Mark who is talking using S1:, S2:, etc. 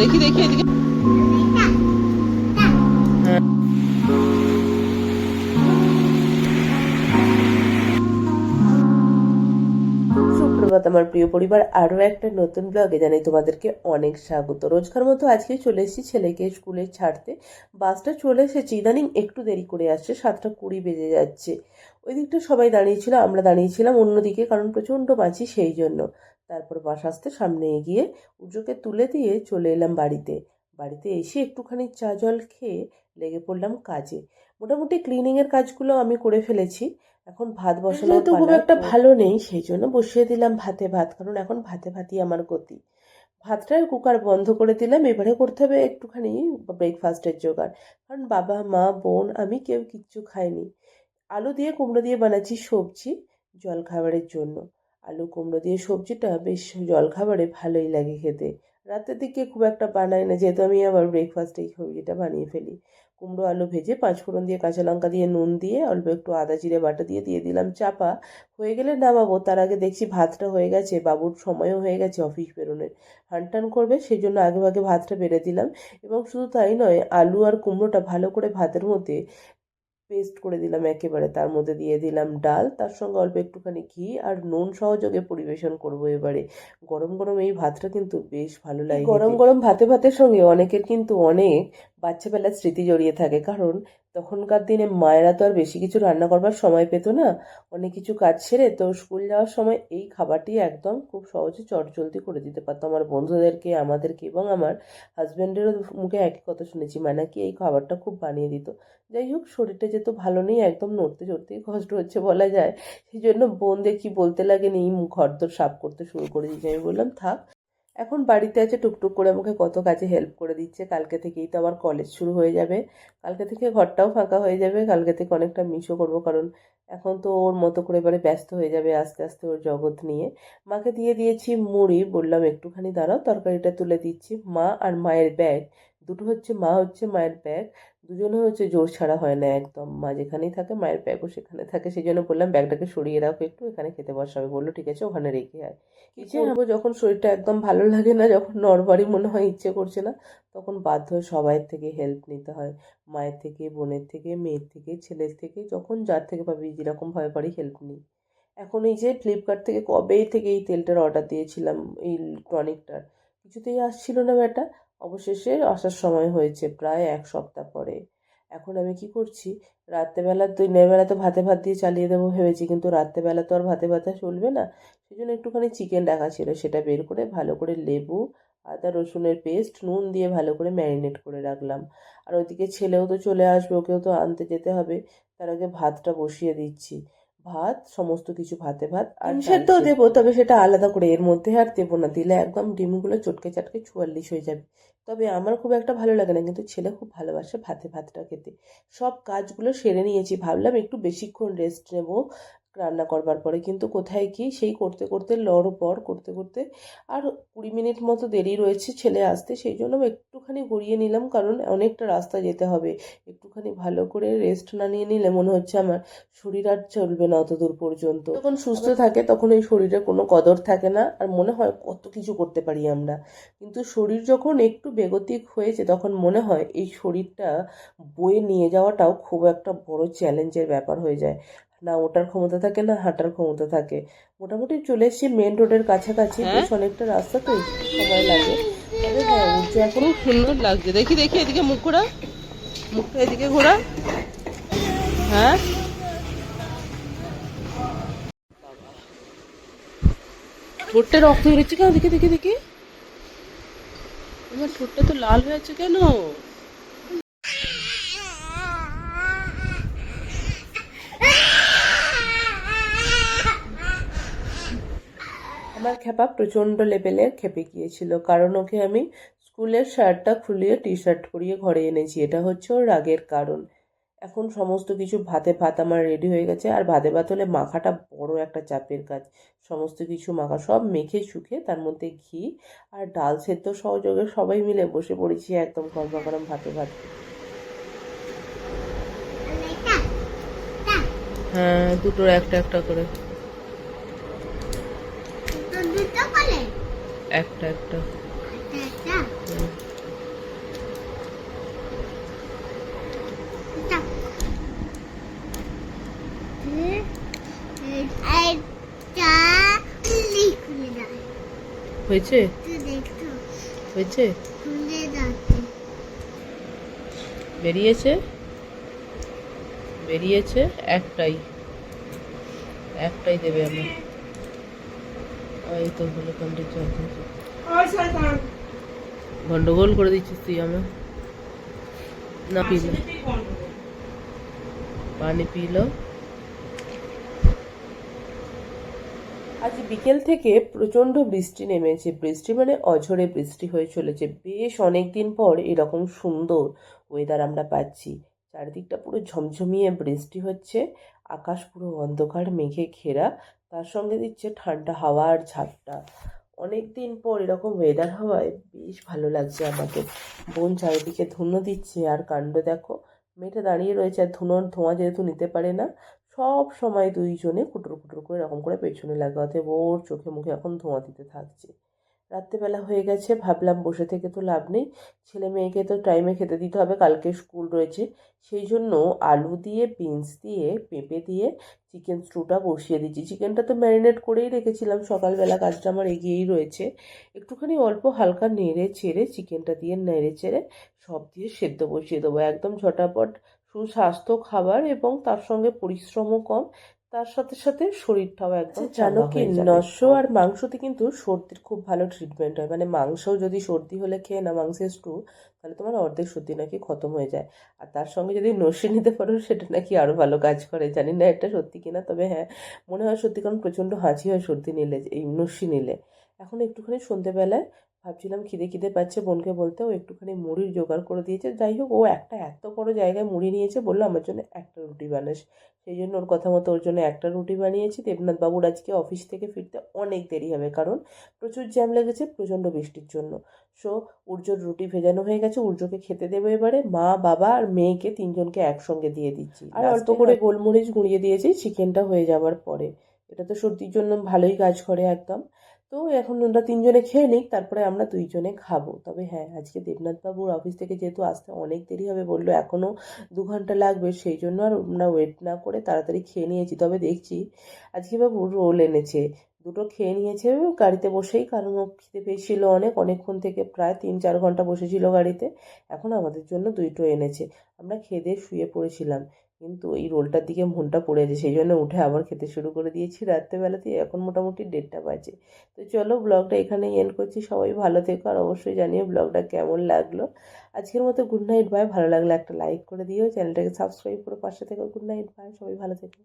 S1: দেখি দেখি, এদিকে। আমার প্রিয় পরিবার, আরও একটা নতুন ব্লগে জানাই তোমাদেরকে অনেক স্বাগত। রোজকার মতো আজকে চলে এসেছি ছেলেকে স্কুলে ছাড়তে। বাসটা চলে এসেছি, ইদানিং একটু দেরি করে আসছে, সাতটা কুড়ি বেজে যাচ্ছে। ওই দিকটা সবাই দাঁড়িয়েছিল, আমরা দাঁড়িয়েছিলাম অন্যদিকে, কারণ প্রচণ্ড মাছি, সেই জন্য। তারপর বাস আসতে সামনে এগিয়ে উজোকে তুলে দিয়ে চলে এলাম বাড়িতে। বাড়িতে এসে একটুখানি চা জল খেয়ে লেগে পড়লাম কাজে। মোটামুটি ক্লিনিংয়ের কাজগুলো আমি করে ফেলেছি। এখন ভাত বসানো তো খুব একটা ভালো নেই। সেই জন্য বসিয়ে দিলাম ভাতে ভাত কারণ এখন ভাতে ভাতই আমার গতি। ভাতটার কুকার বন্ধ করে দিলাম। এবারে করতে হবে একটুখানি ব্রেকফাস্টের জোগাড়। কারণ বাবা মা বোন আমি কেউ কিচ্ছু খাইনি। আলু দিয়ে কুমড়ো দিয়ে বানাচ্ছি সবজি জলখাবারের জন্য। আলু, কুমড়ো দিয়ে সবজিটা বেশ জলখাবারে ভালোই লাগে খেতে। রাতের দিকে খুব একটা বানাই না, যেহেতু আমি আবার ব্রেকফাস্টে এই সবজিটা বানিয়ে ফেলি। কুমড়ো, আলু ভেজে পাঁচ ফোড়ন দিয়ে কাঁচা লঙ্কা দিয়ে নুন দিয়ে অল্প একটু আদা, জিরে, বাটা দিয়ে দিয়ে দিলাম, চাপা। হয়ে গেলে নামাবো, তার আগে দেখছি ভাতটা হয়ে গেছে, বাবুর সময়ও হয়ে গেছে অফিস বেরোনোর। হান টান করবে সেই জন্য আগে ভাতটা বেড়ে দিলাম। এবং শুধু তাই নয়, আলু আর কুমড়োটা ভালো করে ভাতের মধ্যে পেস্ট করে দিলাম একেবারে তার মধ্যে দিয়ে দিলাম ডাল তার সঙ্গে অল্প একটুখানি ঘি আর নুন সহযোগে পরিবেশন করব এবারে। গরম গরম এই ভাতটা কিন্তু বেশ ভালো লাগে গরম গরম ভাতে ভাতের সঙ্গে অনেকের কিন্তু অনেক বাচ্চাবেলার স্মৃতি জড়িয়ে থাকে কারণ তখনকার দিনে মায়েরা তো আর বেশি কিছু রান্না করবার সময় পেত না। অনেক কিছু কাজ ছেড়ে তো স্কুল যাওয়ার সময় এই খাবারটি একদম খুব সহজে চটজলদি করে দিতে পারতো। আমার বন্ধুদেরকে, আমাদেরকে এবং আমার হাজব্যান্ডেরও মুখে একই কথা শুনেছি মানে কি এই খাবারটা খুব বানিয়ে দিত। যাই হোক, শরীরটা যেহেতু ভালো নেই, একদম নড়তে চড়তেই কষ্ট হচ্ছে বলা যায়। সেই জন্য বোন দেখি বলতে লাগেনি ঘর তোর সাফ করতে শুরু করে দিয়েছি। আমি বললাম, থাক এখন বাড়িতে আছে টুকটুক করে আমাকে কত কাজে হেল্প করে দিচ্ছে। কালকে থেকেই তো আবার কলেজ শুরু হয়ে যাবে। কালকে থেকে ঘরটাও ফাঁকা হয়ে যাবে। কালকে থেকে অনেকটা মিশও করব কারণ এখন তো ওর মতো করে এবারে ব্যস্ত হয়ে যাবে আস্তে আস্তে ওর জগৎ নিয়ে। মাকে দিয়ে দিয়েছি মুড়ি, বললাম একটুখানি দাঁড়াও, তরকারিটা তুলে দিচ্ছি। মা আর মায়ের ব্যাগ দুটো হচ্ছে মা হচ্ছে মায়ের ব্যাগ দুজনে হচ্ছে জোর ছাড়া হয় না একদম। মা যেখানেই থাকে মায়ের ব্যাগও সেখানে থাকে। সেই জন্য বললাম ব্যাগটাকে সরিয়ে রাখো একটু এখানে খেতে বসাবে। বলল ঠিক আছে ওখানে রেখে আয়। কিছু হব যখন শরীরটা একদম ভালো লাগে না যখন নড়বারই মনে হয় ইচ্ছে করছে না তখন বাধ্য হয়ে সবাইয়ের থেকে হেল্প নিতে হয়। মায়ের থেকে বোনের থেকে মেয়ের থেকে ছেলের থেকে যখন যার থেকে পাবি যেরকমভাবে পারি হেল্প নিই। এখন এই যে ফ্লিপকার্ট থেকে কবেই থেকে এই তেলটার অর্ডার দিয়েছিলাম এই টনিকটার কিছুতেই আসছিল না ব্যাটা। অবশেষে আসার সময় হয়েছে প্রায় এক সপ্তাহ পরে। এখন আমি কি করছি? রাত্রেবেলা দিনের বেলা তো ভাতে ভাত দিয়ে চালিয়ে দেবো ভেবেছি, কিন্তু রাত্রেবেলা তো আর ভাতে ভাতে চলবে না। সেই জন্য একটুখানি চিকেন রাখা ছিল, সেটা বের করে ভালো করে লেবু, আদা, রসুনের পেস্ট নুন দিয়ে ভালো করে ম্যারিনেট করে রাখলাম। আর ওইদিকে ছেলেও তো চলে আসবে, ওকেও তো আনতে যেতে হবে। তার আগে ভাতটা বসিয়ে দিচ্ছি। ভাত সমস্ত কিছু ভাতে ভাত আর সেদ্ধ। দেবো তবে সেটা আলাদা করে এর মধ্যে আর দেবো না। দিলে একদম ডিমগুলো চটকে চাটকে চুয়াল্লিশ হয়ে যাবে। তবে আমার খুব একটা ভালো লাগে না কিন্তু ছেলে খুব ভালোবাসে ভাতে ভাতটা খেতে। সব কাজগুলো সেরে নিয়েছি ভাবলাম একটু বেশিক্ষণ রেস্ট নেব। রান্না করবার পরে। কিন্তু কোথায় কি সেই করতে করতে লড় পর করতে করতে আর কুড়ি মিনিট মতো দেরি রয়েছে ছেলে আসতে, সেই জন্য একটুখানি ঘুরিয়ে নিলাম কারণ অনেকটা রাস্তা যেতে হবে। একটুখানি ভালো করে রেস্ট না নিয়ে নিলে মনে হচ্ছে আমার শরীর আর চলবে না অত দূর পর্যন্ত। যখন সুস্থ থাকে তখন এই শরীরে কোনো কদর থাকে না আর মনে হয় কত কিছু করতে পারি আমরা। কিন্তু শরীর যখন একটু বেগতিক হয়েছে তখন মনে হয় এই শরীরটা বয়ে নিয়ে যাওয়াটাও খুব একটা বড় চ্যালেঞ্জের ব্যাপার হয়ে যায়। না ওটার ক্ষমতা থাকে না হাঁটার ক্ষমতা থাকে। মোটামুটি চলে এসেছি মেন রোডের কাছাকাছি। বেশ অনেকটা রাস্তা তো সময় লাগে। তবে হ্যাঁ উজ্জ্ব এখন
S2: সুন্দর লাগছে। দেখি দেখি এদিকে মুখ ঘোরা। মুখটা এদিকে ঘোরা। হ্যাঁ? ঠোঁটটা রক্ত বেরোচ্ছে কেন? দেখি দেখি দেখি। আমার ঠোঁটটা তো লাল হয়ে আছে কেন
S1: আমার খেপা প্রচণ্ড লেভেলের খেপে গিয়েছিল কারণ ওকে আমি স্কুলের শার্টটা খুলিয়ে টি শার্ট পরিয়ে ঘরে এনেছি এটা হচ্ছে ওর রাগের কারণ। এখন সমস্ত কিছু ভাতে ভাত আমার রেডি হয়ে গেছে আর ভাতে ভাত হলে মাখাটা বড় একটা চাপের কাজ। সমস্ত কিছু মাখা সব মেখে শুকে তার মধ্যে ঘি আর ডাল সেদ্ধ সহযোগে সবাই মিলে বসে পড়েছি একদম গরমা গরম ভাতে ভাত।
S2: হ্যাঁ দুটোর একটা একটা করে। একটা একটা। হয়েছে? হয়েছে? বেরিয়েছে? বেরিয়েছে? একটাই। একটাই দেবে আমি এই তো হলো কন্ডির জল গন্ডগোল করে দিচ্ছিস তুই আমার না পিল। পানি পিলো।
S1: আজ বিকেল থেকে প্রচণ্ড বৃষ্টি নেমেছে। বৃষ্টি মানে অঝরে বৃষ্টি হয়ে চলেছে। বেশ অনেক দিন পর এরকম সুন্দর ওয়েদার আমরা পাচ্ছি। চারিদিকটা পুরো ঝমঝমিয়ে বৃষ্টি হচ্ছে। আকাশ পুরো অন্ধকার মেঘে ঘেরা। তার সঙ্গে দিচ্ছে ঠান্ডা হাওয়ার ঝাপটা। অনেক দিন পর এরকম ওয়েদার হওয়ায় বেশ ভালো লাগছে আমাকে। বোন চারিদিকে ধুনো দিচ্ছে আর কাণ্ড দেখো। মেয়েটা দাঁড়িয়ে রয়েছে আর ধুনোর ধোঁয়া যেহেতু নিতে পারে না, সব সময় দুইজনে কুটুর কুটুর করে এরকম করে পেছনে লাগাতে ওর চোখে মুখে এখন ধোঁয়া দিতে থাকছে। রাত্রেবেলা হয়ে গেছে, ভাবলাম বসে থেকে তো লাভ নেই। ছেলে মেয়েকে তো টাইমে খেতে দিতে হবে, কালকে স্কুল রয়েছে। সেই জন্য আলু দিয়ে বিনস দিয়ে, পেঁপে দিয়ে চিকেন স্টুটা বসিয়ে দিচ্ছি। চিকেনটা তো ম্যারিনেট করেই রেখেছিলাম, সকালবেলা কাজটা আমার এগিয়েই রয়েছে। একটুখানি অল্প হালকা নেড়ে চেড়ে চিকেনটা দিয়ে নেড়ে চেড়ে সব দিয়ে সেদ্ধ বসিয়ে দেবো। একদম ঝটাপট সুস্বাস্থ্য খাবার এবং তার সঙ্গে পরিশ্রমও কম। তার সাথে সাথে শরীরটাও একদম
S2: আচ্ছা,
S1: জানো কি নস্য আর মাংসতে কিন্তু সর্দির খুব ভালো ট্রিটমেন্ট হয়। মানে মাংসও যদি সর্দি হলে খেয়ে না মাংসের স্টু তাহলে তোমার অর্ধেক সর্দি নাকি খতম হয়ে যায়। আর তার সঙ্গে যদি নস্যি নিতে পারো সেটা নাকি আরও ভালো কাজ করে। জানি না এটা সত্যি কিনা তবে হ্যাঁ মনে হয় সত্যি কারণ প্রচণ্ড হাঁচি হয় সর্দি নিলে এই নস্যি নিলে। এখন একটুখানি সন্ধেবেলায় ভাবছিলাম খিদে খিদে পাচ্ছে বোনকে বলতে ও একটুখানি মুড়ির জোগাড় করে দিয়েছে। যাই হোক ও একটা এত বড় জায়গায় মুড়ি নিয়েছে বলল আমার জন্য একটা রুটি বানাস। সেই জন্য ওর কথা মতো ওর জন্য একটা রুটি বানিয়েছি। দেবনাথ বাবুর আজকে অফিস থেকে ফিরতে অনেক দেরি হবে কারণ প্রচুর জ্যাম লেগেছে প্রচণ্ড বৃষ্টির জন্য। সো উর্জোর রুটি ভেজানো হয়ে গেছে উর্জোকে খেতে দেবে এবারে। মা বাবা আর মেয়েকে তিনজনকে একসঙ্গে দিয়ে দিচ্ছি। আর অল্প করে গোলমরিচ গুঁড়িয়ে দিয়েছি চিকেনটা হয়ে যাওয়ার পরে। এটা তো সর্দির জন্য ভালোই কাজ করে একদম। তো এখন ওরা তিনজনে খেয়ে নিক, তারপরে আমরা দুইজনে খাব। তবে হ্যাঁ আজকে দেবনাথ বাবুর অফিস থেকে যেহেতু আসতে অনেক দেরি হবে বলল এখনও দু ঘণ্টা লাগবে, সেই জন্য আর আমরা ওয়েট না করে তাড়াতাড়ি খেয়ে নিয়েছি। তবে দেখছি আজকে বাবু রোল এনেছে, দুটো খেয়ে নিয়েছে গাড়িতে বসেই, কারণ ও খিদে পেয়েছিল অনেক, অনেকক্ষণ থেকে প্রায় তিন চার ঘণ্টা বসেছিল গাড়িতে, এখন আমাদের জন্য দুইটো এনেছে। আমরা খেয়ে দিয়ে শুয়ে পড়েছিলাম। কিন্তু এই রোলটার দিকে মনটা পড়ে আছে সেই জন্য উঠে আবার খেতে শুরু করে দিয়েছি। রাত্রেবেলাতেই এখন মোটামুটি দেড়টা বাজে। তো চলো ব্লগটা এখানেই এন্ড করছি। সবাই ভালো থেকো আর অবশ্যই জানিও ব্লগটা কেমন লাগল। আজকের মতো গুড নাইট বাই ভালো লাগলে একটা লাইক করে দিও। চ্যানেলটাকে সাবস্ক্রাইব করে পাশে থেকো। গুড নাইট বাই সবাই ভালো থেকো।